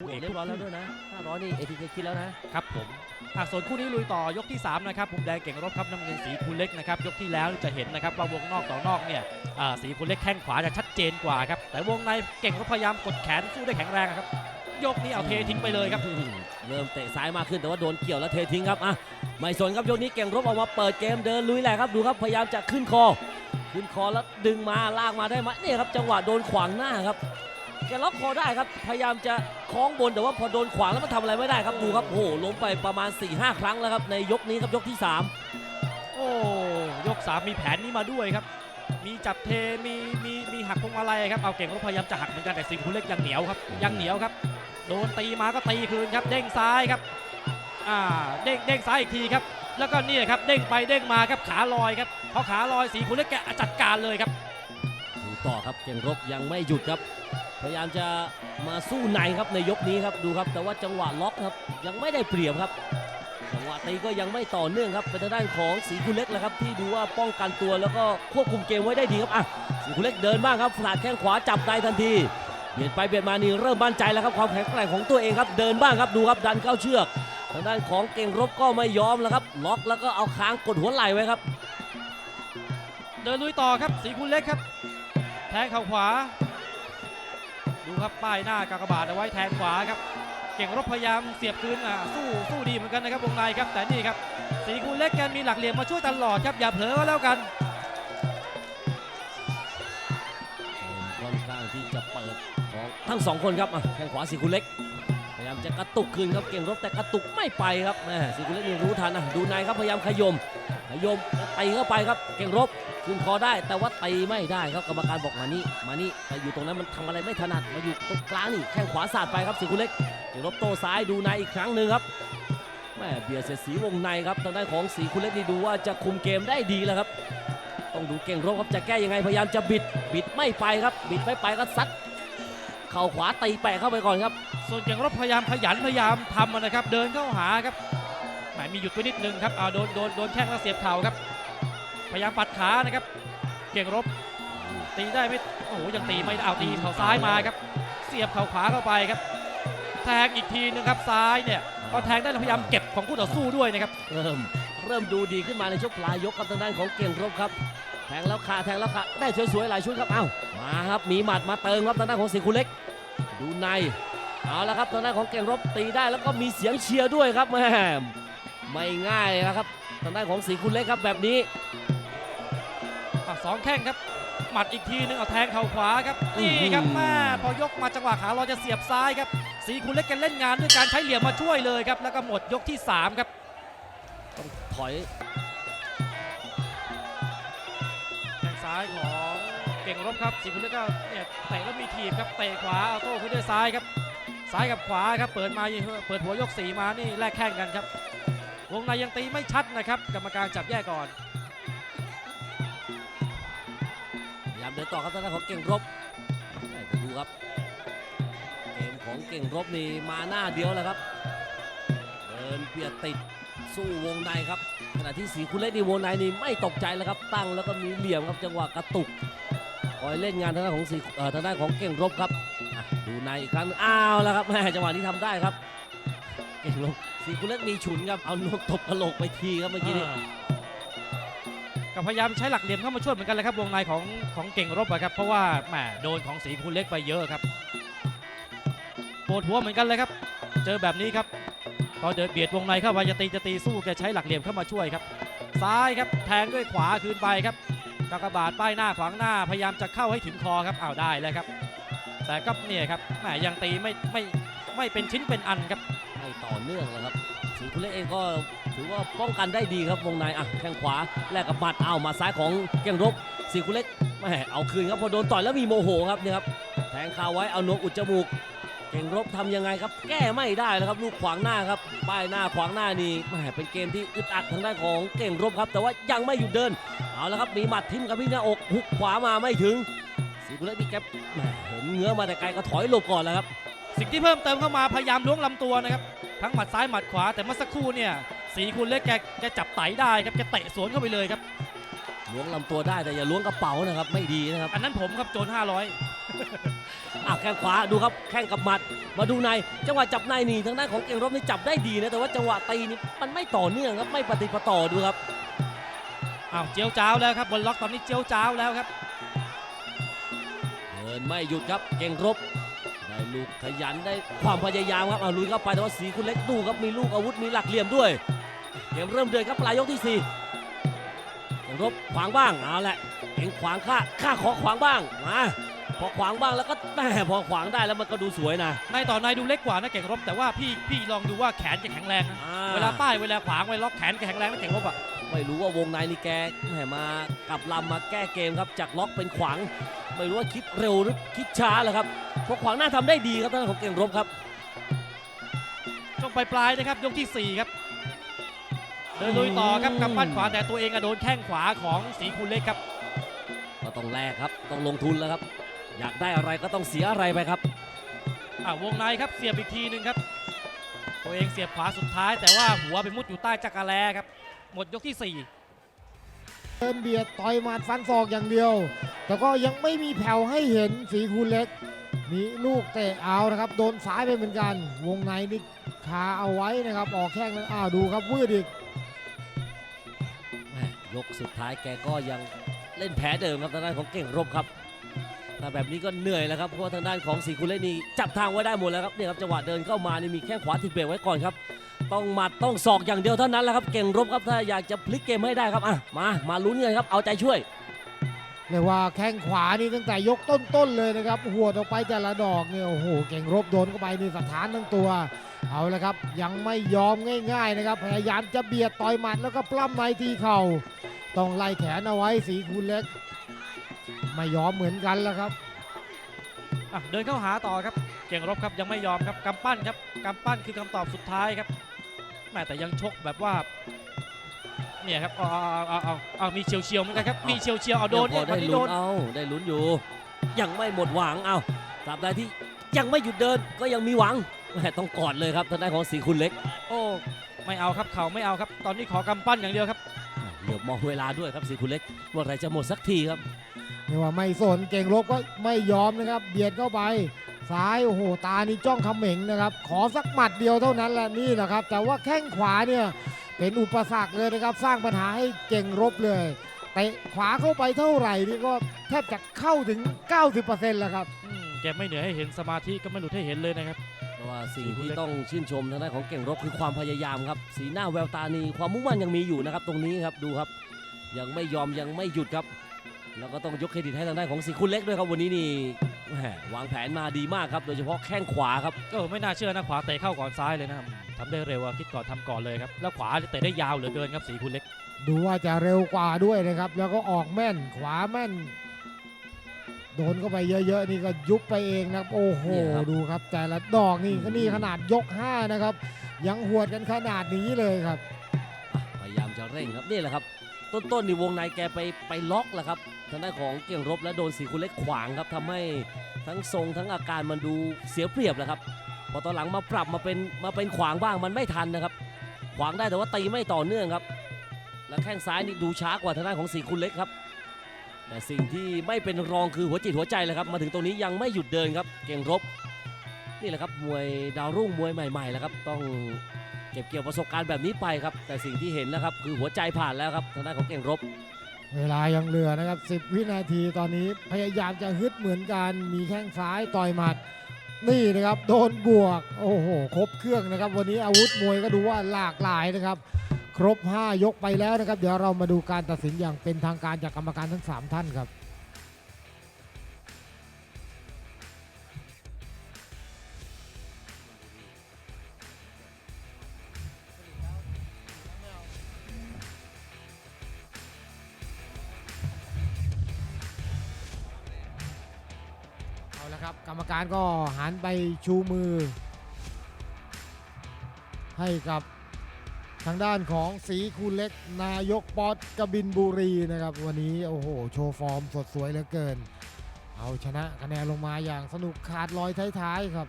คู่เอกเรียบร้อยแล้วด้วยนะ500นี่ ATK คิดแล้วนะครับผมอะส่วนคู่นี้ลุยต่อยกที่ 3 นะครับมุมแดงเก่งรบครับน้ำเงินสีคูเล็กนะครับ ยกที่แล้วจะเห็นนะครับว่าวงนอกต่อนอกเนี่ยอ่าสีคูเล็กแข้งขวาจะชัดเจนกว่าครับ แต่วงในเก่งรบพยายามกดแขนสู้ได้แข็งแรงครับ ยกนี้เอาเททิ้งไปเลยครับ เริ่มเตะซ้ายมากขึ้นแต่ว่าโดนเกี่ยวแล้วเททิ้งครับอะไม่สนครับยกนี้เก่งรบออกมาเปิดเกมเดินลุยแหละครับดูครับพยายามจะขึ้นคอ ขึ้นคอแล้วดึงมาลากมาได้ไหมเนี่ยครับจังหวะโดนขวางหน้าครับ แกล็อกคอได้ครับ พยายามจะคล้องบนแต่ว่าพอโดนขวางแล้วมันทำอะไรไม่ได้ครับดูครับโอ้โหล้มไปประมาณ 4-5 ครั้งแล้วครับในยกนี้ครับยกที่ 3 โอ้ยก 3 มีแผนนี้มาด้วยครับ มีจับเทมีมีมีหักพวงมาลัยครับเอาเก่งรบพยายามจะหักเหมือนกันแต่สีคูเล็กยังเหนียวครับยังเหนียวครับโดนตีมาก็ตีคืนครับเด้งซ้ายครับอ่าเด้งเด้งซ้ายอีกทีครับ แล้วก็เนี่ยครับเด้งไปเด้งมาครับขาลอยครับพอขาลอยสีคูเล็กแกจัดการเลยครับดูต่อครับเก่งรบยังไม่หยุดครับ พยายามจะมาสู้ในครับในยกนี้ครับดูครับ แต่ว่าจังหวะล็อกครับยังไม่ได้เปรียบครับ จังหวะตีก็ยังไม่ต่อเนื่องครับเป็นทางด้านของสีคุเล็กแหละครับ ที่ดูว่าป้องกันตัวแล้วก็ควบคุมเกมไว้ได้ดีครับอะสีคุเล็กเดินบ้างครับสาดแข้งขวาจับในทันทีเบียดไปเบียดมานี่เริ่มมั่นใจแล้วครับความแข็งแกร่งของตัวเองครับเดินบ้างครับดูครับดันเข้าเชือกทางด้านของเก่งรบก็ไม่ยอมแล้วครับ ล็อกแล้วก็เอาค้างกดหัวไหล่ไว้ครับ เดินลุยต่อครับสีคูเล็กครับ แทงเข่าขวา ดูครับป้ายหน้ากากบาทเอาไว้แทงขวาครับเก่งรบพยายามเสียบคืนอ่าสู้สู้ดีเหมือนกันนะครับวงในครับแต่นี่ครับสีคูเล็กแกมีหลักเหลี่ยมมาช่วยตลอดครับอย่าเผลอก็แล้วกันค่อนข้างที่จะเปิดของทั้งสองคนครับแข้งขวาสีคุเล็กพยายามจะกระตุกคืนครับเก่งรบแต่กระตุกไม่ไปครับแม่สีกุลเล็กนี่รู้ทันนะดูในครับพยายามขยมขยมตีเข้าไปครับเก่งรบ ขึ้นคอได้แต่ว่าตีไม่ได้ครับกรรมการบอกมานี่มานี่แต่อยู่ตรงนั้นมันทำอะไรไม่ถนัดมาอยู่ตรงกลางนี่แข้งขวาสาดไปครับสีกุลเล็กเก่งรบโต้ซ้ายดูในอีกครั้งหนึ่งครับแม่เบียร์เสียดสีวงในครับทางด้านของสีกุลเล็กนี่ดูว่าจะคุมเกมได้ดีแล้วครับต้องดูเก่งรบครับจะแก้ยังไงพยายามจะบิดบิดไม่ไปครับ บิดไม่ไปก็ซัดเข่าขวาตีแปะเข้าไปก่อนครับ ส่วนเก่งรบพยายามขยันพยายามทำนะครับ เดินเข้าหาครับแหมมีหยุดไปนิดนึงครับเอาโดนโดนโดนแข้งแล้วเสียบเข่าครับ พยายามปัดขานะครับ เก่งรบ ตีได้ไม่โอ้โหยังตีไม่เอาตีเข่าซ้ายมาครับ เสียบเข่าขวาเข้าไปครับ แทงอีกทีนึงครับซ้ายเนี่ยพอแทงได้พยายามเก็บของคู่ต่อสู้ด้วยนะครับ เริ่มเริ่มดูดีขึ้นมาในช่วงปลายยกครับทางด้านของเก่งรบครับ แทงแล้วขาแทงแล้วขาได้สวยๆหลายชุดครับเอ้ามาครับมีหมัดมาเติมครับทางด้านของสิงคุเล็ก ดูในเอาละครับทางด้านของเก่งรบตีได้แล้วก็มีเสียงเชียร์ด้วยครับแม่ไม่ง่ายนะครับทางด้านของสิงคุเล็กครับแบบนี้ อะสองแข้งครับ หมัดอีกทีนึงเอาแทงเข่าขวาครับ นี่ครับแม่พอยกมาจังหวะขาเราจะเสียบซ้ายครับสีคุณเล็กกันเล่นงานด้วยการใช้เหลี่ยมมาช่วยเลยครับ แล้วก็หมดยกที่ 3 ครับต้องถอยแข้งซ้ายของเก่งรบครับสีคุณเล็กก็เนี่ยเตะแล้วมีถีบครับเตะขวาเอาโต้ขึ้นด้วยซ้ายครับซ้ายกับขวาครับเปิดมาเปิดหัวยกสีมานี่แลกแข้งกันครับวงในยังตีไม่ชัดนะครับ กรรมการจับแยกก่อนายามเดินต่อครับทางด้านของเก่งรบดูครับเกมของเก่งรบนี่มาหน้าเดียวแล้วครับเดินเบียดติดสู้วงในครับขณะที่สีคุณเล็กนี่วงในนี่ไม่ตกใจแล้วครับตั้งแล้วก็มีเหลี่ยมครับจังหวะกระตุกคอยเล่นงานทางด้านของสีเอ่อทางด้านของเก่งรบครับดูในอีกครั้งอ้าวแล้วครับแม่จังหวะนี้ทำได้ครับเก่งรบสีคุณเล็กมีฉุนครับเอานกตบกระโหลกไปทีครับเมื่อกี้นี้ ก็พยายามใช้หลักเหลี่ยมเข้ามาช่วยเหมือนกันเลยครับวงในของของเก่งรบอะครับเพราะว่าแหมโดนของสีคูเล็กไปเยอะครับปวดหัวเหมือนกันเลยครับ เจอแบบนี้ครับพอเดินเบียดวงในเข้าไปจะตีจะตีสู้แกใช้หลักเหลี่ยมเข้ามาช่วยครับ ซ้ายครับแทงด้วยขวาคืนไปครับกากบาทป้ายหน้าขวางหน้าพยายามจะเข้าให้ถึงคอครับอ้าวได้แล้วครับ แต่ก็เนี่ยครับแหมยังตีไม่ไม่ไม่เป็นชิ้นเป็นอันครับไม่ต่อเนื่องแล้วครับ สีคุเล็กเองก็ถือว่าป้องกันได้ดีครับวงในอะแข้งขวาแลกกับหมัดเอามาซ้ายของเก่งรบสีคุเล็กแม่เอาคืนครับพอโดนต่อยแล้วมีโมโหครับเนี่ยครับแทงคาไว้เอานกอุดจมูก เก่งรบทำยังไงครับ แก้ไม่ได้แล้วครับลูกขวางหน้าครับป้ายหน้าขวางหน้านี่แหม่เป็นเกมที่อึดอัดทางด้านของเก่งรบครับ แต่ว่ายังไม่หยุดเดินเอาแล้วครับมีหมัดทิ่มกับพี่หน้าอกหุกขวามาไม่ถึงสีคุเล็กนี่แกเห็นเงื้อมาแต่ไกลก็ถอยหลบก่อนแล้วครับสิ่งที่เพิ่มเติมเข้ามาพยายามล้วงลำตัวนะครับ ทั้งหมัดซ้ายหมัดขวาแต่เมื่อสักครู่เนี่ยสีคุณเล็กแกแกจับไตได้ครับแกเตะสวนเข้าไปเลยครับล้วงลำตัวได้แต่อย่าล้วงกระเป๋านะครับไม่ดีนะครับ อันนั้นผมครับโจร500อะแข้งขวาดูครับแข้งกับหมัด มาดูในจังหวะจับในนี่ทางด้านของเก่งรบนี่จับได้ดีนะแต่ว่าจังหวะตีนี่มันไม่ต่อเนื่องครับไม่ปฏิดปะต่อดูครับอ้าวเจียวจ้าวแล้วครับบนล็อกตอนนี้เจียวจ้าวแล้วครับเดินไม่หยุดครับเก่งรบ ได้ลูกขยันได้ความพยายามครับเอาลุยเข้าไปแต่ว่าสีคุณเล็กดูครับมีลูกอาวุธมีหลักเหลี่ยมด้วยเกมเริ่มเดือดครับปลายยกที่สี่เก่งรบขวางบ้างเอาแหละเก่งขวางข้าข้าขอขวางบ้างมาพอขวางบ้างแล้วก็แหม่พอขวางได้แล้วมันก็ดูสวยนะในต่อในดูเล็กกว่านะเก่งรบแต่ว่าพี่พี่ลองดูว่าแขนจะแข็งแรงนะอ่เวลาป้ายเวลาขวางเวลาล็อกแขนแข็งแรงนะเก่งรบอะไม่รู้ว่าวงในนี่แกแหมมากลับลำมาแก้เกมครับจากล็อกเป็นขวาง ไม่รู้ว่าคิดเร็วหรือคิดช้าแหละครับเพราะขวางหน้าทำได้ดีครับท่านของเก่งรบครับช่วงปลายๆนะครับยกที่ 4 ครับ เดินลุยต่อครับกำปั้นขวาแต่ตัวเองอะโดนแข้งขวาของสีคูณเล็กครับ ก็ต้องแลกครับต้องลงทุนแล้วครับ อยากได้อะไรก็ต้องเสียอะไรไปครับอ่าวงในครับเสียบอีกทีหนึ่งครับ ตัวเองเสียบขวาสุดท้าย แต่ว่าหัวไปมุดอยู่ใต้จักรแลครับ หมดยกที่ 4เดินเบียดต่อยหมัดฟันศอกอย่างเดียว แต่ก็ยังไม่มีแผ่วให้เห็นสีคูณเล็ก มีลูกเตะเอานะครับ โดนซ้ายไปเหมือนกัน วงในนี่คาเอาไว้นะครับ ออกแข้งแล้วอ้าวดูครับวืดอีกแม่ยกสุดท้ายแกก็ยังเล่นแพ้เดิมครับทางด้านของเก่งรบครับถ้าแบบนี้ก็เหนื่อยแล้วครับเพราะว่าทางด้านของสีคุณเล่นนี่จับทางไว้ได้หมดแล้วครับเนี่ยครับจังหวะเดินเข้ามานี่มีแค่ขวาทิดเบรกไว้ก่อนครับ ต้องหมัดต้องศอกอย่างเดียวเท่านั้นแหละครับเก่งรบครับถ้าอยากจะพลิกเกมให้ได้ครับอะมามาลุ้นกันครับเอาใจช่วย เรียกว่าแข้งขวานี่ตั้งแต่ยกต้นๆเลยนะครับหัวออกไปแต่ละดอกเนี่ยโอ้โหเก่งรบโดนเข้าไปนี่สถานทั้งตัว เอาละครับ ยังไม่ยอมง่ายๆนะครับ พยายามจะเบียดต่อยหมัดแล้วก็ปล้ำในทีเข่าต้องไล่แขนเอาไว้สีคูณเล็ก ไม่ยอมเหมือนกันแล้วครับอะเดินเข้าหาต่อครับ เก่งรบครับยังไม่ยอมครับกำปั้นครับกำปั้นคือคำตอบสุดท้ายครับแม่แต่ยังชกแบบว่า เนี่ยครับเอาเอาเอาเอาเอามีเฉียวเฉียวๆเหมือนกันครับมีเฉียวเฉียวๆเอาโดนพเนี่อยวัได้นนี้ลุ้โดนนเอาได้ลุ้นอยู่ ยังไม่หมดหวังเอาตราบใดที่ยังไม่หยุดเดินก็ยังมีหวังแหม่ต้องกอดเลยครับทางด้านของสีคุณเล็กโอ้ไม่เอาครับเขาไม่เอาครับ ตอนนี้ขอกำปั้นอย่างเดียวครับ เหลือบมองเวลาด้วยครับสีคุณเล็กว่าอะไรจะหมดสักทีครับเรียกว่าไม่สนเก่งรบก็ไม่ยอมนะครับ เบียดเข้าไปซ้ายโอ้โหตานี่จ้องเขม็งนะครับ ขอสักหมัดเดียวเท่านั้นแหละนี่แหละครับ แต่ว่าแข้งขวาเนี่ย เป็นอุปสรรคเลยนะครับ สร้างปัญหาให้เก่งรบเลยเตะขวาเข้าไปเท่าไหร่นี่ก็แทบจะเข้าถึง 90%แล้วครับ อืมแกไม่เหนื่อยให้เห็นสมาธิก็ไม่หลุดให้เห็นเลยนะครับ เพราะว่าสิ่งสีคุณที่เล็กต้องชื่นชมทางด้านของเก่งรบคือความพยายามครับ สีหน้าแววตานีความมุ่งมั่นยังมีอยู่นะครับ ตรงนี้ครับดูครับ ยังไม่ยอมยังไม่หยุดครับ แล้วก็ต้องยกเครดิตให้ทางด้านของสีคุณเล็กด้วยครับวันนี้นี่แหม วางแผนมาดีมากครับ โดยเฉพาะแข้งขวาครับก็ไม่น่าเชื่อนะขวาเตะเข้าก่อนซ้ายเลยนะครับทำได้เร็วอะคิดก่อนทำก่อนเลยครับ แล้วขวาเตะได้ยาวเหลือเกินครับสีคุณเล็ก ดูว่าจะเร็วกว่าด้วยนะครับ แล้วก็ออกแม่นขวาแม่น โดนเข้าไปเยอะๆ นี่ก็ยุบไปเองนะครับ โอ้โหเนี่ยครับดูครับ แต่ละดอกนี่ก็นี่ขนาดยก 5 นะครับ ยังหวดกันขนาดนี้เลยครับอะพยายามจะเร่งครับนี่แหละครับ ต้นๆนี่วงในแกไปไปล็อกแหละครับทางด้านของเก่งรบและโดนสีคุณเล็กขวางครับทำให้ทั้งทรงทั้งอาการมันดูเสียเปรียบแหละครับพอตอนหลังมาปรับมาเป็นมาเป็นขวางบ้างมันไม่ทันนะครับ ขวางได้แต่ว่าตีไม่ต่อเนื่องครับ และแข้งซ้ายนี่ดูช้ากว่าทางด้านของสีคุณเล็กครับ แต่สิ่งที่ไม่เป็นรองคือหัวจิตหัวใจเลยครับ มาถึงตรงนี้ยังไม่หยุดเดินครับ เก่งรบ นี่แหละครับมวยดาวรุ่งมวยใหม่ๆแล้วครับต้อง เก็บเกี่ยวประสบการณ์แบบนี้ไปครับ แต่สิ่งที่เห็นนะครับคือหัวใจผ่านแล้วครับทางด้านของเก่งรบ เวลายังเหลือนะครับ 10 วินาทีตอนนี้พยายามจะฮึดเหมือนกันมีแข้งซ้ายต่อยหมัด นี่นะครับ โดนบวก โอ้โห ครบเครื่องนะครับ วันนี้อาวุธมวยก็ดูว่าหลากหลายนะครับ ครบ 5 ยกไปแล้วนะครับ เดี๋ยวเรามาดูการตัดสินอย่างเป็นทางการจากกรรมการทั้ง 3 ท่านครับ ละครับ กรรมการก็หันไปชูมือ ให้กับทางด้านของสีคูณเล็กนายกป๊อตกบินบุรีนะครับ วันนี้โอ้โห โชว์ฟอร์มสดสวยเหลือเกิน เอาชนะคะแนนลงมาอย่างสนุกขาดลอยท้ายๆครับ